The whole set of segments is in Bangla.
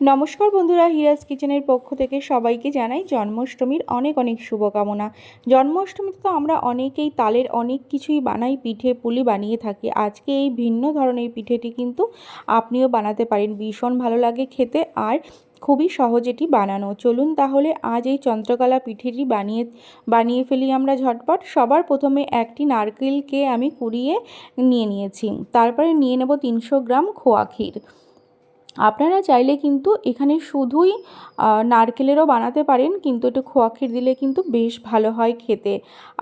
নমস্কার বন্ধুরা, হিরাজ কিচেনের পক্ষ থেকে সবাইকে জানাই জন্মাষ্টমীর অনেক অনেক শুভকামনা। জন্মাষ্টমীতে তো আমরা অনেকেই তালের অনেক কিছুই বানাই, পিঠে পুলি বানিয়ে থাকি। আজকে এই ভিন্ন ধরনের পিঠেটি কিন্তু আপনিও বানাতে পারেন। ভীষণ ভালো লাগে খেতে আর খুবই সহজ এটি বানানো। চলুন তাহলে আজ এই চন্দ্রকলা পিঠেটি বানিয়ে বানিয়ে ফেলি আমরা ঝটপট। সবার প্রথমে একটি নারকেলকে আমি কুড়িয়ে নিয়ে নিয়েছি। তারপরে নিয়ে নেব তিনশো গ্রাম খোয়া ক্ষীর। আপনারা চাইলে কিন্তু এখানে শুধুই নারকেলেরও বানাতে পারেন, কিন্তু একটু খোয়া ক্ষীর দিলে কিন্তু বেশ ভালো হয় খেতে।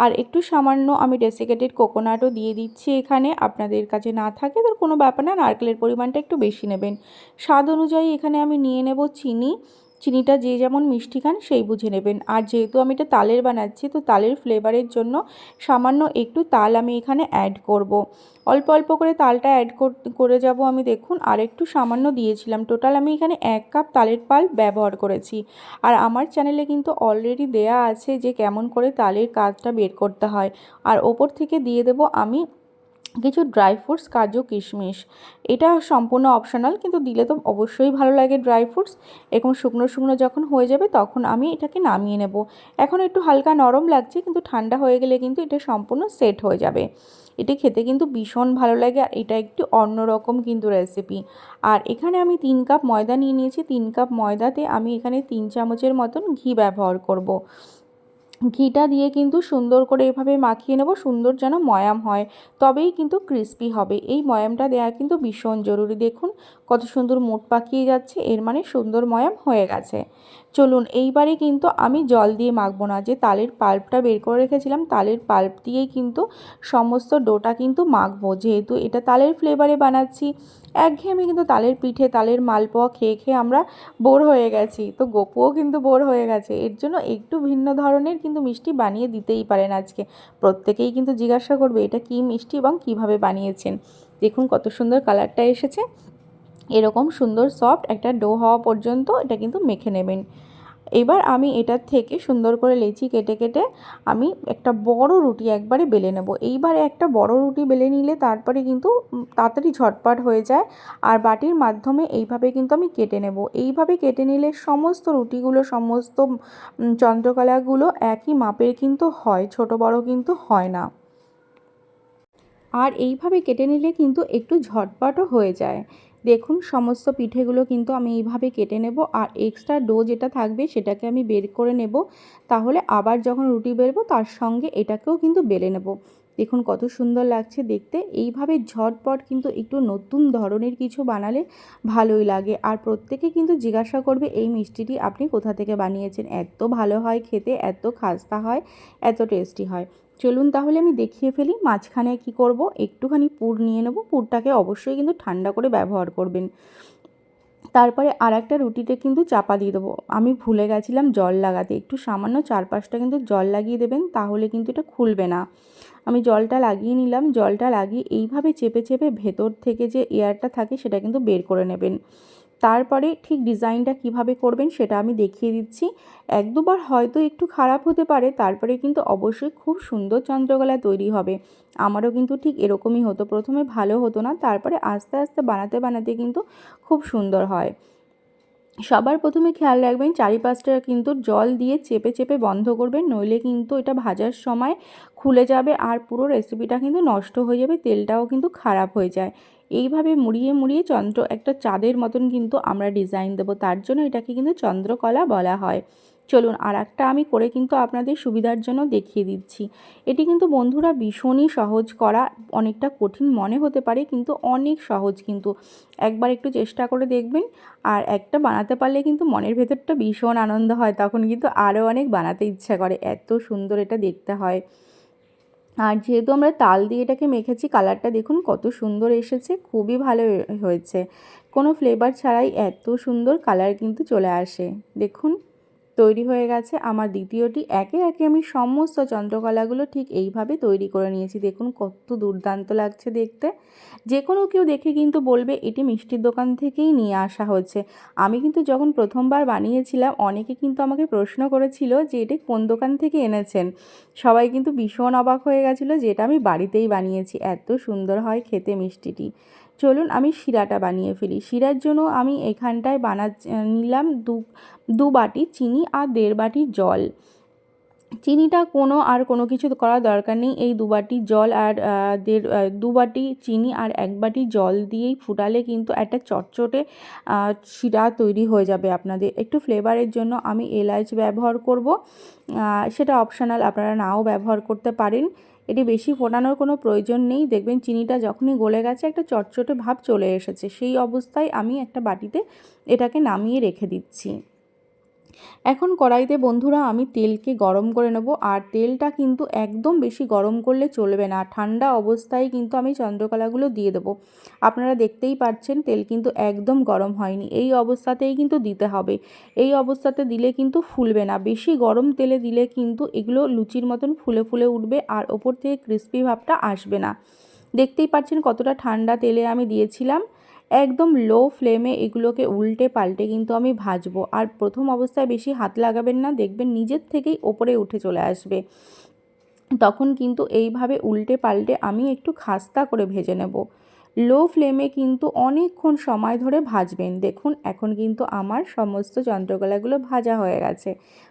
আর একটু সামান্য আমি ডেসিকেটেড কোকোনাটও দিয়ে দিচ্ছি এখানে, আপনাদের কাছে না থাকে তার কোনো ব্যাপার না, নারকেলের পরিমাণটা একটু বেশি নেবেন। স্বাদ অনুযায়ী এখানে আমি নিয়ে নেব চিনি চিনিটা যে যেমন মিষ্টি খান, সেই বুঝে নেবেন। আর যেহেতু আমি এটা তালের বানাচ্ছি, তো তালের ফ্লেভারের জন্য সামান্য একটু তাল আমি এখানে অ্যাড করব। অল্প অল্প করে তালটা অ্যাড করে যাব আমি দেখুন, আর একটু সামান্য দিয়েছিলাম। টোটাল আমি এখানে এক কাপ তালের পাল ব্যবহার করেছি। আর আমার চ্যানেলে কিন্তু অলরেডি দেয়া আছে যে কেমন করে তালের কাজটা বের করতে হয়। আর ওপর থেকে দিয়ে দেব আমি কিছু ড্রাই ফ্রুটস কাজু, কিশমিশ। এটা সম্পূর্ণ অপশনাল কিন্তু দিলে তো অবশ্যই ভালো লাগে ড্রাই ফ্রুটস এরকম শুকনো শুকনো যখন হয়ে যাবে, তখন আমি এটাকে নামিয়ে নেব। এখন একটু হালকা নরম লাগছে, কিন্তু ঠান্ডা হয়ে গেলে কিন্তু এটা সম্পূর্ণ সেট হয়ে যাবে। এটি খেতে কিন্তু ভীষণ ভালো লাগে, আর এটা একটু অন্যরকম কিন্তু রেসিপি আর এখানে আমি তিন কাপ ময়দা নিয়ে নিয়েছি। তিন কাপ ময়দাতে আমি এখানে তিন চামচের মতন ঘি ব্যবহার করব। ঘিটা দিয়ে কিন্তু সুন্দর করে এভাবে মাখিয়ে নেব, সুন্দর যেন ময়াম হয়। তবেই কিন্তু ক্রিস্পি হবে। এই ময়ামটা দেওয়া কিন্তু ভীষণ জরুরি। দেখুন কত সুন্দর মোট পাকিয়ে যাচ্ছে, এর মানে সুন্দর ময়াম হয়ে গেছে। চলুন, এইবারে কিন্তু আমি জল দিয়ে মাখবো না। যে তালের পাল্পটা বের করে রেখেছিলাম, তালের পাল্প দিয়েই কিন্তু সমস্ত ডোটা কিন্তু মাখবো। যেহেতু এটা তালের ফ্লেভারে বানাচ্ছি, একঘেয়েমি কিন্তু তালের পিঠে, তালের মালপোয়া খেয়ে খেয়ে আমরা বোর হয়ে গেছি। তো গোপুও কিন্তু বোর হয়ে গেছে। এর জন্য একটু ভিন্ন ধরনের কিন্তু মিষ্টি বানিয়ে দিতেই পারেন আজকে। প্রত্যেকেই কিন্তু জিজ্ঞাসা করবে, এটা কী মিষ্টি এবং কীভাবে বানিয়েছেন? দেখুন, কত সুন্দর কালারটা এসেছে। এরকম সুন্দর সফট একটা ডো হওয়া পর্যন্ত এটা কিন্তু মেখে নেবেন। এবার আমি এটার থেকে সুন্দর করে লেচি কেটে কেটে আমি একটা বড় রুটি একবারে বেলে নেব। এইবারে একটা বড় রুটি বেলে নিলে তারপরে কিন্তু তাড়াতাড়ি ঝটপট হয়ে যায় আর বাটির মাধ্যমে এইভাবে কিন্তু আমি কেটে নেব। এইভাবে কেটে নিলে সমস্ত রুটিগুলো, সমস্ত চন্দ্রকলাগুলো একই মাপের কিন্তু হয়, ছোট বড় কিন্তু হয় না। আর এইভাবে কেটে নিলে কিন্তু একটু ঝটপটও হয়ে যায়। দেখুন, সমস্ত পিঠেগুলো কিন্তু আমি এইভাবে কেটে নেব আর এক্সট্রা ডো যেটা থাকবে সেটাকে আমি বের করে নেব। তাহলে আবার যখন রুটি বেলবো তার সঙ্গে এটাকেও কিন্তু বেলে নেব। দেখুন কত সুন্দর লাগছে দেখতে। এইভাবে ঝটপট কিন্তু একটু নতুন ধরনের কিছু বানালে ভালোই লাগে। আর প্রত্যেকে কিন্তু জিজ্ঞাসা করবে, এই মিষ্টিটি আপনি কোথা থেকে বানিয়েছেন? এত ভালো হয় খেতে, এত খাস্তা হয়, এত টেস্টি হয়। চলুন তাহলে আমি দেখিয়ে ফেলি মাঝখানে কি করব, একটুখানি পুর নিয়ে নেব। পুরটাকে অবশ্যই কিন্তু ঠান্ডা করে ব্যবহার করবেন। তারপরে আর একটা রুটিতে কিন্তু চাপা দিয়ে দেবো। আমি ভুলে গেছিলাম জল লাগাতে। একটু সামান্য চারপাশটা কিন্তু জল লাগিয়ে দেবেন, তাহলে কিন্তু এটা খুলবে না। আমি জলটা লাগিয়ে নিলাম। জলটা লাগিয়ে এইভাবে চেপে চেপে ভেতর থেকে যে এয়ারটা থাকে সেটা কিন্তু বের করে নেবেন। তারপরে ঠিক ডিজাইনটা কীভাবে করবেন সেটা আমি দেখিয়ে দিচ্ছি। এক দুবার হয়তো একটু খারাপ হতে পারে, তারপরে কিন্তু অবশ্যই খুব সুন্দর চন্দ্রকলা তৈরি হবে। আমারও কিন্তু ঠিক এরকমই হতো। প্রথমে ভালো হতো না, তারপরে আস্তে আস্তে বানাতে বানাতে কিন্তু খুব সুন্দর হয়। সবার প্রথমে খেয়াল রাখবেন, চারিপাশটা কিন্তু জল দিয়ে চেপে চেপে বন্ধ করবেন, নইলে কিন্তু এটা ভাজার সময় খুলে যাবে আর পুরো রেসিপিটা কিন্তু নষ্ট হয়ে যাবে, তেলটাও কিন্তু খারাপ হয়ে যায়। এইভাবে মুড়িয়ে মুড়িয়ে চন্দ্র একটা চাঁদের মতন কিন্তু আমরা ডিজাইন দেবো। তার জন্য এটাকে কিন্তু চন্দ্রকলা বলা হয়। চলুন আর একটা আমি করে কিন্তু আপনাদের সুবিধার জন্য দেখিয়ে দিচ্ছি। এটি কিন্তু বন্ধুরা ভীষণই সহজ করা, অনেকটা কঠিন মনে হতে পারে, কিন্তু অনেক সহজ কিন্তু। একবার একটু চেষ্টা করে দেখবেন, আর একটা বানাতে পারলে কিন্তু মনের ভেতরটা ভীষণ আনন্দ হয়, তখন কিন্তু আরও অনেক বানাতে ইচ্ছা করে। এত সুন্দর এটা দেখতে হয়। আর যেহেতু আমরা তাল দিয়ে এটাকে মেখেছি, কালারটা দেখুন কত সুন্দর এসেছে, খুবই ভালো হয়েছে। কোনো ফ্লেভার ছাড়াই এত সুন্দর কালার কিন্তু চলে আসে। দেখুন। তৈরি হয়ে গেছে। আমার দ্বিতীয়টি, একে একে আমি সমস্ত চন্দ্রকলাগুলো ঠিক এইভাবে তৈরি করে নিয়েছি। দেখুন কত দুর্দান্ত লাগছে দেখতে। যে কোনো কেউ দেখে কিন্তু বলবে, এটি মিষ্টির দোকান থেকেই নিয়ে আসা হচ্ছে। আমি কিন্তু যখন প্রথমবার বানিয়েছিলাম, অনেকে কিন্তু আমাকে প্রশ্ন করেছিল যে, এটি কোন দোকান থেকে এনেছেন? সবাই কিন্তু ভীষণ অবাক হয়ে গেছিল যেটা আমি বাড়িতেই বানিয়েছি। এত সুন্দর হয় খেতে মিষ্টিটি। চলুন আমি শিরাটা বানিয়ে ফেলি। শিরার জন্য আমি এখানটায় বানা, নিলাম দু দু বাটি চিনি আর দেড় বাটি জল। চিনিটা কোনো, আর কোনো কিছু করার দরকার নেই। এই দু বাটি জল আর দেড় দু বাটি চিনি আর এক বাটি জল দিয়েই ফুটালে কিন্তু একটা চটচটে শিরা তৈরি হয়ে যাবে আপনাদের। একটু ফ্লেভারের জন্য আমি এলাচ ব্যবহার করব। সেটা অপশনাল আপনারা নাও ব্যবহার করতে পারেন। এটি বেশি ফোটানোর কোনো প্রয়োজন নেই। দেখবেন চিনিটা যখনই গলে গেছে, একটা চটচটে ভাব চলে এসেছে। সেই অবস্থায় আমি একটা বাটিতে এটাকে নামিয়ে রেখে দিচ্ছি। এখন কড়াইতে বন্ধুরা আমি তেলকে গরম করে নেব, আর তেলটা কিন্তু একদম বেশি গরম করলে চলবে না। ঠান্ডা অবস্থায় কিন্তু আমি চন্দ্রকলাগুলো দিয়ে দেবো। আপনারা দেখতেই পাচ্ছেন তেল কিন্তু একদম গরম হয়নি। এই অবস্থাতেই কিন্তু দিতে হবে। এই অবস্থাতে দিলে কিন্তু ফুলবে না। বেশি গরম তেলে দিলে কিন্তু এগুলো লুচির মতন ফুলে ফুলে উঠবে, আর ওপর থেকে ক্রিস্পি ভাবটা আসবে না। দেখতেই পাচ্ছেন কতটা ঠান্ডা তেলে আমি দিয়েছিলাম। একদম লো ফ্লেমে এগুলোকে উল্টে পাল্টে কিন্তু আমি ভাজবো। আর প্রথম অবস্থায় বেশি হাত লাগাবেন না, দেখবেন নিজের থেকেই ওপরে উঠে চলে আসবে। তখন কিন্তু এইভাবে উল্টে পাল্টে আমি একটু খাস্তা করে ভেজে নেব। লো ফ্লেমে কিন্তু অনেকক্ষণ সময় ধরে ভাজবেন। দেখুন, এখন কিন্তু আমার সমস্ত যন্ত্রকলাগুলো ভাজা হয়ে গেছে।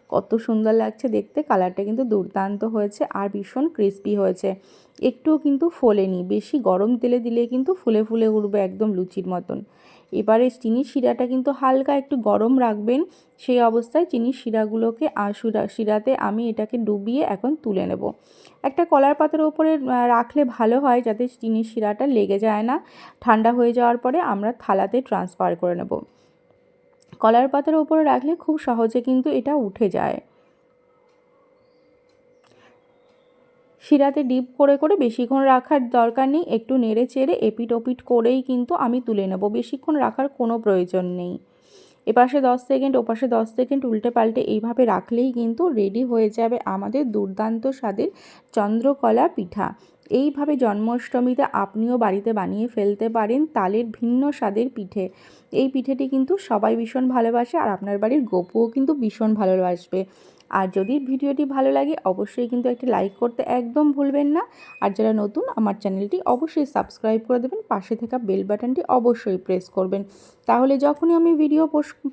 কত সুন্দর লাগছে দেখতে, কালারটা কিন্তু দুর্দান্ত হয়েছে আর ভীষণ ক্রিস্পি হয়েছে। একটুও কিন্তু ফোলেনি, বেশি গরম তেলে দিলে কিন্তু ফুলে ফুলে উঠবে একদম লুচির মতন। এবারে চিনির শিরাটা কিন্তু হালকা একটু গরম রাখবেন। সেই অবস্থায় চিনির শিরাগুলোকে শিরা, শিরাতে আমি এটাকে ডুবিয়ে এখন তুলে নেব। একটা কলার পাতার উপরে রাখলে ভালো হয় যাতে চিনির শিরাটা লেগে যায় না। ঠান্ডা হয়ে যাওয়ার পরে আমরা থালাতে ট্রান্সফার করে নেব। কলার পাতার উপরে রাখলে খুব সহজে কিন্তু এটা উঠে যায়। শিরাতে ডিপ করে করে বেশিক্ষণ রাখার দরকার নেই, একটু নেড়ে চেড়ে এপিট ওপিট করেই কিন্তু আমি তুলে নেব। বেশিক্ষণ রাখার কোনো প্রয়োজন নেই। এপাশে দশ সেকেন্ড, ওপাশে দশ সেকেন্ড উল্টে পাল্টে এইভাবে রাখলেই কিন্তু রেডি হয়ে যাবে আমাদের দুর্দান্ত স্বাদের চন্দ্রকলা পিঠা। এইভাবে জন্মাষ্টমীতে আপনিও বাড়িতে বানিয়ে ফেলতে পারেন তালের ভিন্ন স্বাদের পিঠে। এই পিঠেটি কিন্তু সবাই ভীষণ ভালোবাসে আর আপনার বাড়ির গোপুও কিন্তু ভীষণ ভালোবাসবে। আর যদি ভিডিওটি ভালো লাগে, অবশ্যই কিন্তু একটি লাইক করতে একদম ভুলবেন না। আর যারা নতুন, আমার চ্যানেলটি অবশ্যই সাবস্ক্রাইব করে দেবেন। পাশে থাকা বেল বাটনটি অবশ্যই প্রেস করবেন। তাহলে যখনই আমি ভিডিও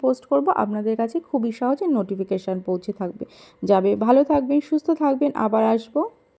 পোস্ট করব, আপনাদের কাছে খুবই সহজে নোটিফিকেশান পৌঁছে থাকবে। যাবে, ভালো থাকবেন, সুস্থ থাকবেন, আবার আসব।